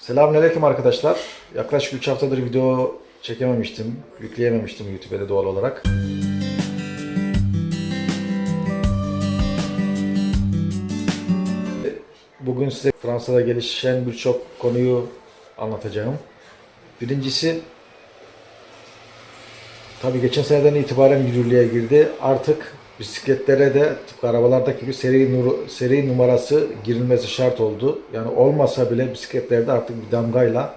Selamünaleyküm arkadaşlar. Yaklaşık 3 haftadır video çekememiştim, yükleyememiştim YouTube'da doğal olarak. Bugün size Fransa'da gelişen birçok konuyu anlatacağım. Birincisi, tabii geçen seneden itibaren yürürlüğe girdi. Artık bisikletlere de tıpkı arabalardaki gibi seri, nur- seri numarası girilmesi şart oldu. Yani olmasa bile bisikletlerde artık bir damgayla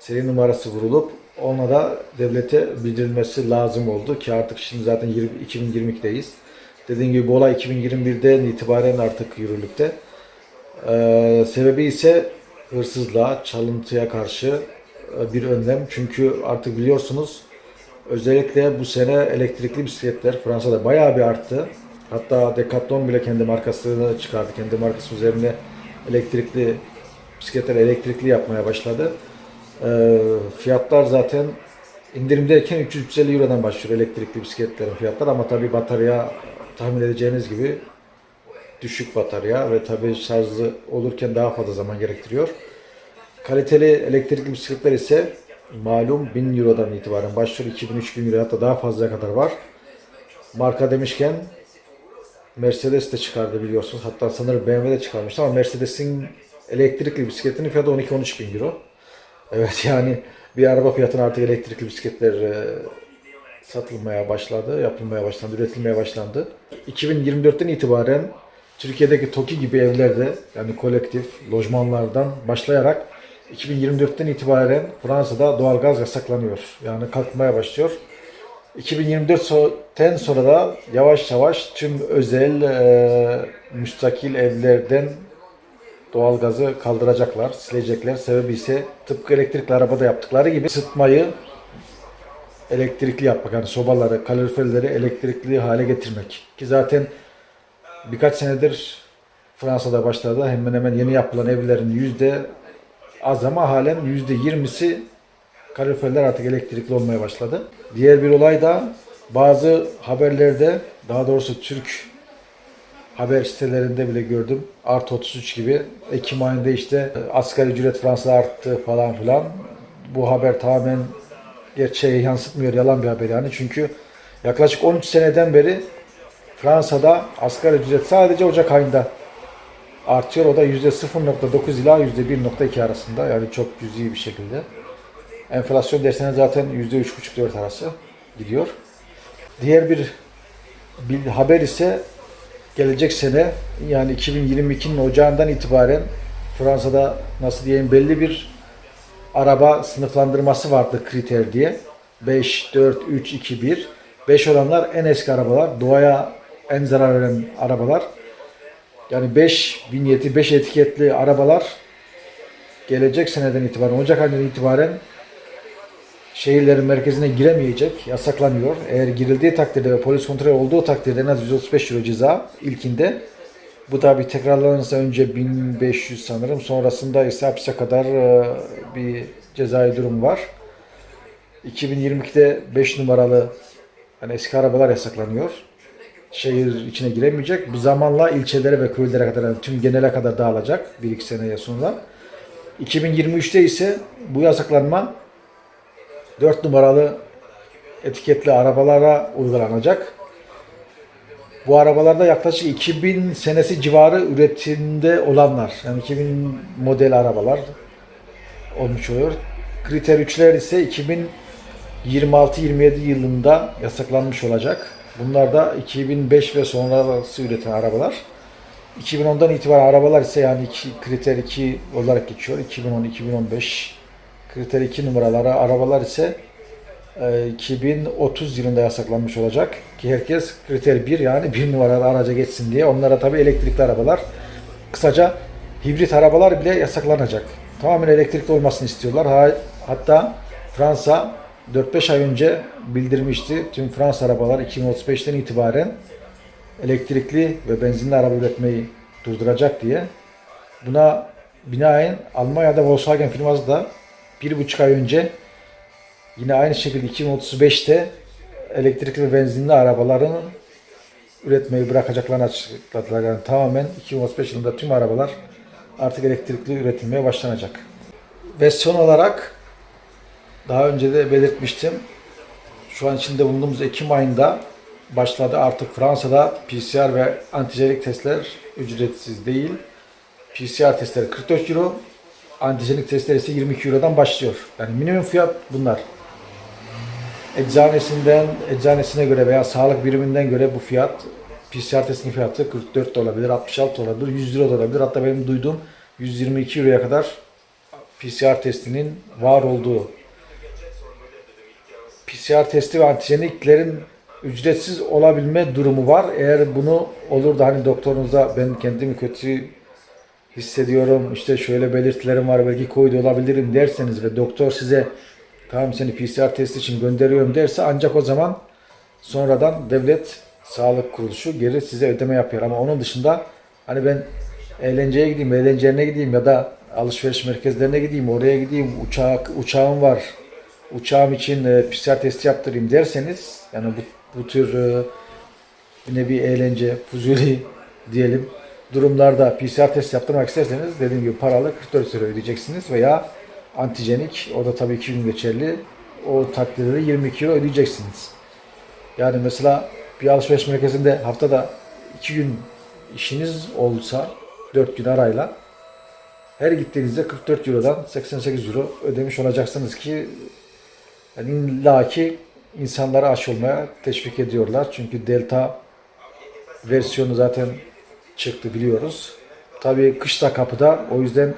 seri numarası vurulup ona da devlete bildirilmesi lazım oldu ki artık şimdi zaten 20 2022'deyiz. Dediğim gibi bu olay 2021'den itibaren artık yürürlükte. Ee, sebebi ise hırsızlığa, çalıntıya karşı e, bir önlem. Çünkü artık biliyorsunuz özellikle bu sene elektrikli bisikletler Fransa'da bayağı bir arttı. Hatta Decathlon bile kendi markasını çıkardı. Kendi markası üzerine elektrikli bisikletler elektrikli yapmaya başladı. Ee, fiyatlar zaten indirimdeyken 350 Euro'dan başlıyor elektrikli bisikletlerin fiyatları ama tabii batarya tahmin edeceğiniz gibi düşük batarya ve tabii şarjı olurken daha fazla zaman gerektiriyor. Kaliteli elektrikli bisikletler ise malum 1000 Euro'dan itibaren başlıyor. 2000-3000 Euro hatta daha fazla kadar var. Marka demişken Mercedes de çıkardı biliyorsunuz. Hatta sanırım BMW de çıkarmıştı ama Mercedes'in elektrikli bisikletinin fiyatı 12-13 bin Euro. Evet yani bir araba fiyatına artık elektrikli bisikletler e, satılmaya başladı, yapılmaya başlandı, üretilmeye başlandı. 2024'ten itibaren Türkiye'deki TOKİ gibi evlerde yani kolektif lojmanlardan başlayarak 2024'ten itibaren Fransa'da doğalgaz yasaklanıyor. Yani kalkmaya başlıyor. 2024'ten sonra da yavaş yavaş tüm özel e, müstakil evlerden doğalgazı kaldıracaklar, silecekler. Sebebi ise tıpkı elektrikli arabada yaptıkları gibi ısıtmayı elektrikli yapmak. Yani sobaları, kaloriferleri elektrikli hale getirmek. Ki zaten birkaç senedir Fransa'da başladı. Hemen hemen yeni yapılan evlerin yüzde az ama halen yüzde yirmisi kaloriferler artık elektrikli olmaya başladı. Diğer bir olay da bazı haberlerde daha doğrusu Türk haber sitelerinde bile gördüm. Artı 33 gibi. Ekim ayında işte e, asgari ücret Fransa'da arttı falan filan. Bu haber tamamen gerçeği yansıtmıyor. Yalan bir haber yani. Çünkü yaklaşık 13 seneden beri Fransa'da asgari ücret sadece Ocak ayında artıyor. O da %0.9 ila %1.2 arasında. Yani çok cüzi bir şekilde. Enflasyon dersine zaten %3.5-4 arası gidiyor. Diğer bir, bir haber ise gelecek sene yani 2022'nin ocağından itibaren Fransa'da nasıl diyeyim belli bir araba sınıflandırması vardı kriter diye. 5, 4, 3, 2, 1. 5 olanlar en eski arabalar. Doğaya en zarar veren arabalar. Yani 5 vinyeti, 5 etiketli arabalar gelecek seneden itibaren, Ocak ayından itibaren şehirlerin merkezine giremeyecek, yasaklanıyor. Eğer girildiği takdirde ve polis kontrolü olduğu takdirde en az 135 euro ceza ilkinde. Bu tabi tekrarlanırsa önce 1500 sanırım, sonrasında ise hapse kadar e, bir cezai durum var. 2022'de 5 numaralı hani eski arabalar yasaklanıyor. Şehir içine giremeyecek. Bu zamanla ilçelere ve köylere kadar, yani tüm genele kadar dağılacak 1-2 seneye sonra. 2023'te ise bu yasaklanma 4 numaralı etiketli arabalara uygulanacak. Bu arabalarda yaklaşık 2000 senesi civarı üretimde olanlar, yani 2000 model arabalar olmuş oluyor. Kriter 3'ler ise 2026-27 yılında yasaklanmış olacak. Bunlar da 2005 ve sonrası üretilen arabalar. 2010'dan itibaren arabalar ise yani iki, kriter 2 olarak geçiyor. 2010-2015 kriter 2 numaraları arabalar ise e, 2030 yılında yasaklanmış olacak. Ki herkes kriter 1 yani 1 numaralı araca geçsin diye. Onlara tabi elektrikli arabalar. Kısaca hibrit arabalar bile yasaklanacak. Tamamen elektrikli olmasını istiyorlar. Ha- Hatta Fransa 4-5 ay önce bildirmişti. Tüm Fransa arabalar 2035'ten itibaren elektrikli ve benzinli araba üretmeyi durduracak diye. Buna binaen Almanya'da Volkswagen firması da bir buçuk ay önce yine aynı şekilde 2035'te elektrikli ve benzinli arabaların üretmeyi bırakacaklarını açıkladılar. Yani tamamen 2035 yılında tüm arabalar artık elektrikli üretilmeye başlanacak. Ve son olarak daha önce de belirtmiştim. Şu an içinde bulunduğumuz Ekim ayında başladı artık Fransa'da PCR ve antijenik testler ücretsiz değil. PCR testleri 44 euro, antijenik testler ise 22 eurodan başlıyor. Yani minimum fiyat bunlar. Eczanesinden, eczanesine göre veya sağlık biriminden göre bu fiyat PCR testinin fiyatı 44 de olabilir, 66 da olabilir, 100 lira da olabilir. Hatta benim duyduğum 122 euroya kadar PCR testinin var olduğu PCR testi ve antijeniklerin ücretsiz olabilme durumu var. Eğer bunu olur da hani doktorunuza ben kendimi kötü hissediyorum işte şöyle belirtilerim var belki koydu olabilirim derseniz ve doktor size tamam seni PCR testi için gönderiyorum derse ancak o zaman sonradan devlet sağlık kuruluşu geri size ödeme yapıyor ama onun dışında hani ben eğlenceye gideyim, eğlence yerine gideyim ya da alışveriş merkezlerine gideyim, oraya gideyim, uçak uçağım var, uçağım için e, PCR testi yaptırayım derseniz yani bu, bu tür e, bir eğlence, fuzuli diyelim durumlarda PCR test yaptırmak isterseniz dediğim gibi paralı 44 lira ödeyeceksiniz veya antijenik o da tabii 2 gün geçerli o takdirde de 22 euro ödeyeceksiniz. Yani mesela bir alışveriş merkezinde haftada 2 gün işiniz olsa 4 gün arayla her gittiğinizde 44 Euro'dan 88 Euro ödemiş olacaksınız ki yani illa ki insanları aşı olmaya teşvik ediyorlar. Çünkü Delta versiyonu zaten çıktı biliyoruz. Tabii kışta kapıda o yüzden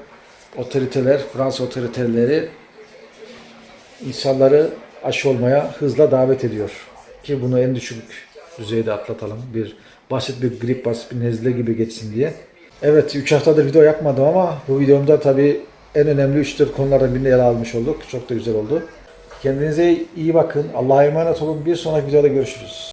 otoriteler, Fransa otoriteleri insanları aşı olmaya hızla davet ediyor. Ki bunu en düşük düzeyde atlatalım. Bir basit bir grip, basit bir nezle gibi geçsin diye. Evet 3 haftadır video yapmadım ama bu videomda tabii en önemli 3-4 konulardan birini ele almış olduk. Çok da güzel oldu. Kendinize iyi bakın. Allah'a emanet olun. Bir sonraki videoda görüşürüz.